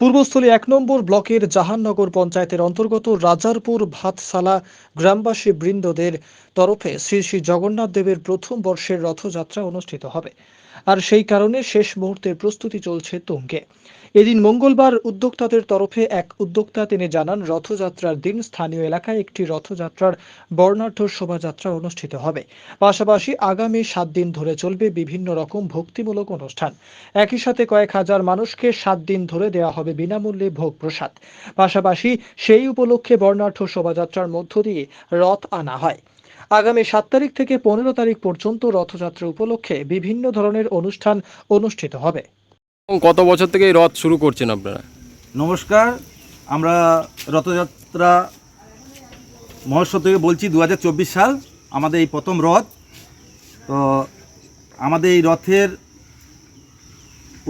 পূর্বস্থলী এক নম্বর ব্লকের জাহাননগর পঞ্চায়েতের অন্তর্গত রাজারপুর ভাতসালা গ্রামবাসী বৃন্দদের তরফে শ্রী শ্রী জগন্নাথ দেবের প্রথম বর্ষের রথযাত্রা অনুষ্ঠিত হবে। আর সেই কারণে শেষ মুহূর্তের প্রস্তুতি চলছে তুঙ্গে এদিন মঙ্গলবার উদ্যোক্তাদের তরফে এক উদ্যোক্তা তিনি জানান, রথযাত্রার দিন স্থানীয় এলাকায় একটি রথযাত্রার বর্ণাঢ্য শোভাযাত্রা অনুষ্ঠিত হবে। পাশাপাশি আগামী সাত দিন ধরে চলবে বিভিন্ন রকম ভক্তিমূলক অনুষ্ঠান। একই সাথে কয়েক হাজার মানুষকে সাত দিন ধরে দেওয়া হবে বিনামূল্যে ভোগ প্রসাদ। পাশাপাশি সেই উপলক্ষে বর্ণাঢ্য শোভাযাত্রার মধ্য দিয়ে রথ আনা হয়। আগামী সাত তারিখ থেকে পনেরো তারিখ পর্যন্ত রথযাত্রা উপলক্ষে বিভিন্ন ধরনের অনুষ্ঠান অনুষ্ঠিত হবে। এবং কত বছর থেকে এই রথ শুরু করছেন আপনারা? নমস্কার আমরা রথযাত্রা মহোৎসব থেকে বলছি দু হাজার চব্বিশ সাল আমাদের এই প্রথম রথ। তো আমাদের এই রথের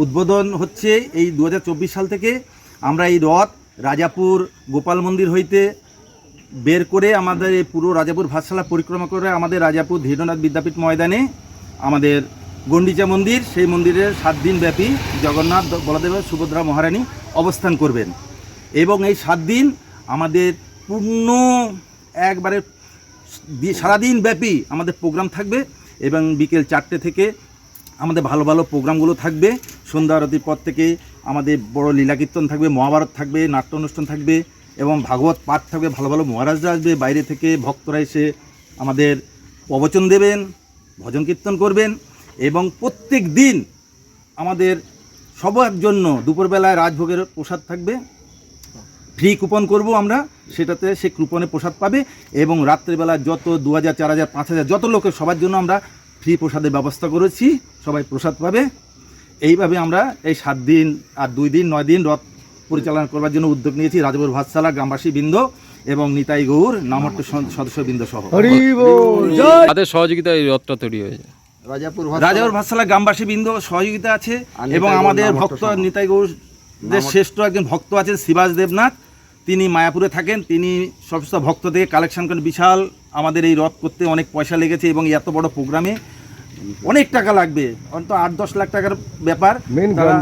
উদ্বোধন হচ্ছে এই দু হাজার চব্বিশ সাল থেকে। আমরা এই রথ রাজাপুর গোপাল মন্দির হইতে বের করে আমাদের এই পুরো রাজাপুর ভাতশালা পরিক্রমা করে আমাদের রাজাপুর ধীরনাথ বিদ্যাপীঠ ময়দানে আমাদের গন্ডিচা মন্দির, সেই মন্দিরের সাত দিন ব্যাপী জগন্নাথ বলদেব সুভদ্রা মহারানী অবস্থান করবেন। এবং এই সাত দিন আমাদের পূর্ণ একবারে সারাদিন ব্যাপী আমাদের প্রোগ্রাম থাকবে এবং বিকেল চারটে থেকে আমাদের ভালো ভালো প্রোগ্রামগুলো থাকবে। সন্ধ্যা আরতির পর থেকে আমাদের বড় লীলা কীর্তন থাকবে, মহাভারত থাকবে, নাট্য অনুষ্ঠান থাকবে। এবং ভাগবত পাঠ থাকবে ভালো ভালো মহারাজরা আসবে, বাইরে থেকে ভক্তরা এসে আমাদের প্রবচন দেবেন, ভজন কীর্তন করবেন এবং প্রত্যেক দিন আমাদের সবার জন্য দুপুরবেলায় রাজভোগের প্রসাদ থাকবে। ফ্রি কুপন করব আমরা, সেটাতে সে কুপনে প্রসাদ পাবে এবং রাত্রেবেলা যত দু হাজার, চার হাজার, পাঁচ হাজার, যত লোকের সবার জন্য আমরা ফ্রি প্রসাদের ব্যবস্থা করেছি, সবাই প্রসাদ পাবে। এইভাবে আমরা এই সাত দিন আর দুই দিন, নয় দিন রথ পরিচালনা করবার জন্য উদ্যোগ নিয়েছি রাজপুর ভাতশালা গ্রামবাসী বৃন্দ এবং নিতাই গৌর নামট্ট সদস্য বৃন্দ সহ তাদের সহযোগিতায় এই রথটা তৈরি হয়েছে। রাজাপুর ভাতশালা। গ্রামবাসী বৃন্দ সহযোগিতা আছে এবং আমাদের ভক্ত নিতাই গৌরদের শ্রেষ্ঠ একজন ভক্ত আছেন শিবাজ দেবনাথ। তিনি মায়াপুরে থাকেন। তিনি সমস্ত ভক্ত থেকে কালেকশন করেন বিশাল আমাদের এই রথ করতে অনেক পয়সা লেগেছে এবং এত বড় প্রোগ্রামে অনেক টাকা লাগবে অন্তত আট দশ লাখ টাকার ব্যাপার। তারা-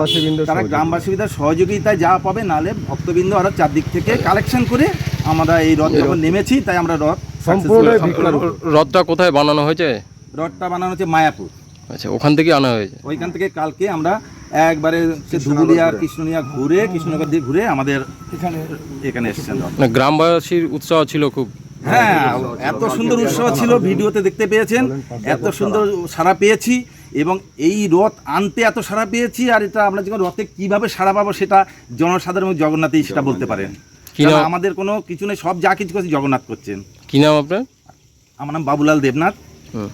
তারা গ্রামবাসীদের সহযোগিতায় যা পাবে নালে ভক্তবৃন্দ আরও চারদিক থেকে কালেকশন করে আমরা এই রথ যখন নেমেছি তাই আমরা রথ সম্পূর্ণ রথটা কোথায় বানানো হয়েছে? রথটা বানানো হচ্ছে মায়াপুর। আচ্ছা ওখান থেকে আনা হয়েছে? ওইখান থেকে কালকে আমরা একবারে সে ধুবুলিয়া কৃষ্ণনিয়া ঘুরে কৃষ্ণনগর দিয়ে ঘুরে আমাদের এখানে এখানে এসেছেন গ্রামবাসীর উৎসাহ ছিল খুব। হ্যাঁ এত সুন্দর উৎসব ছিল ভিডিওতে দেখতে পেয়েছেন এত সুন্দর সাড়া পেয়েছি এবং এই রথ আনতে এত সাড়া পেয়েছি আর এটা আমরা যখন রথে কীভাবে সাড়া পাবো সেটা জনসাধারণ এবং জগন্নাথই সেটা বলতে পারেন। আমাদের কোনো কিছু নেই সব যা কিছু করছে জগন্নাথ করছেন। কি নাম আপনার? আমার নাম বাবুলাল দেবনাথ। হুম।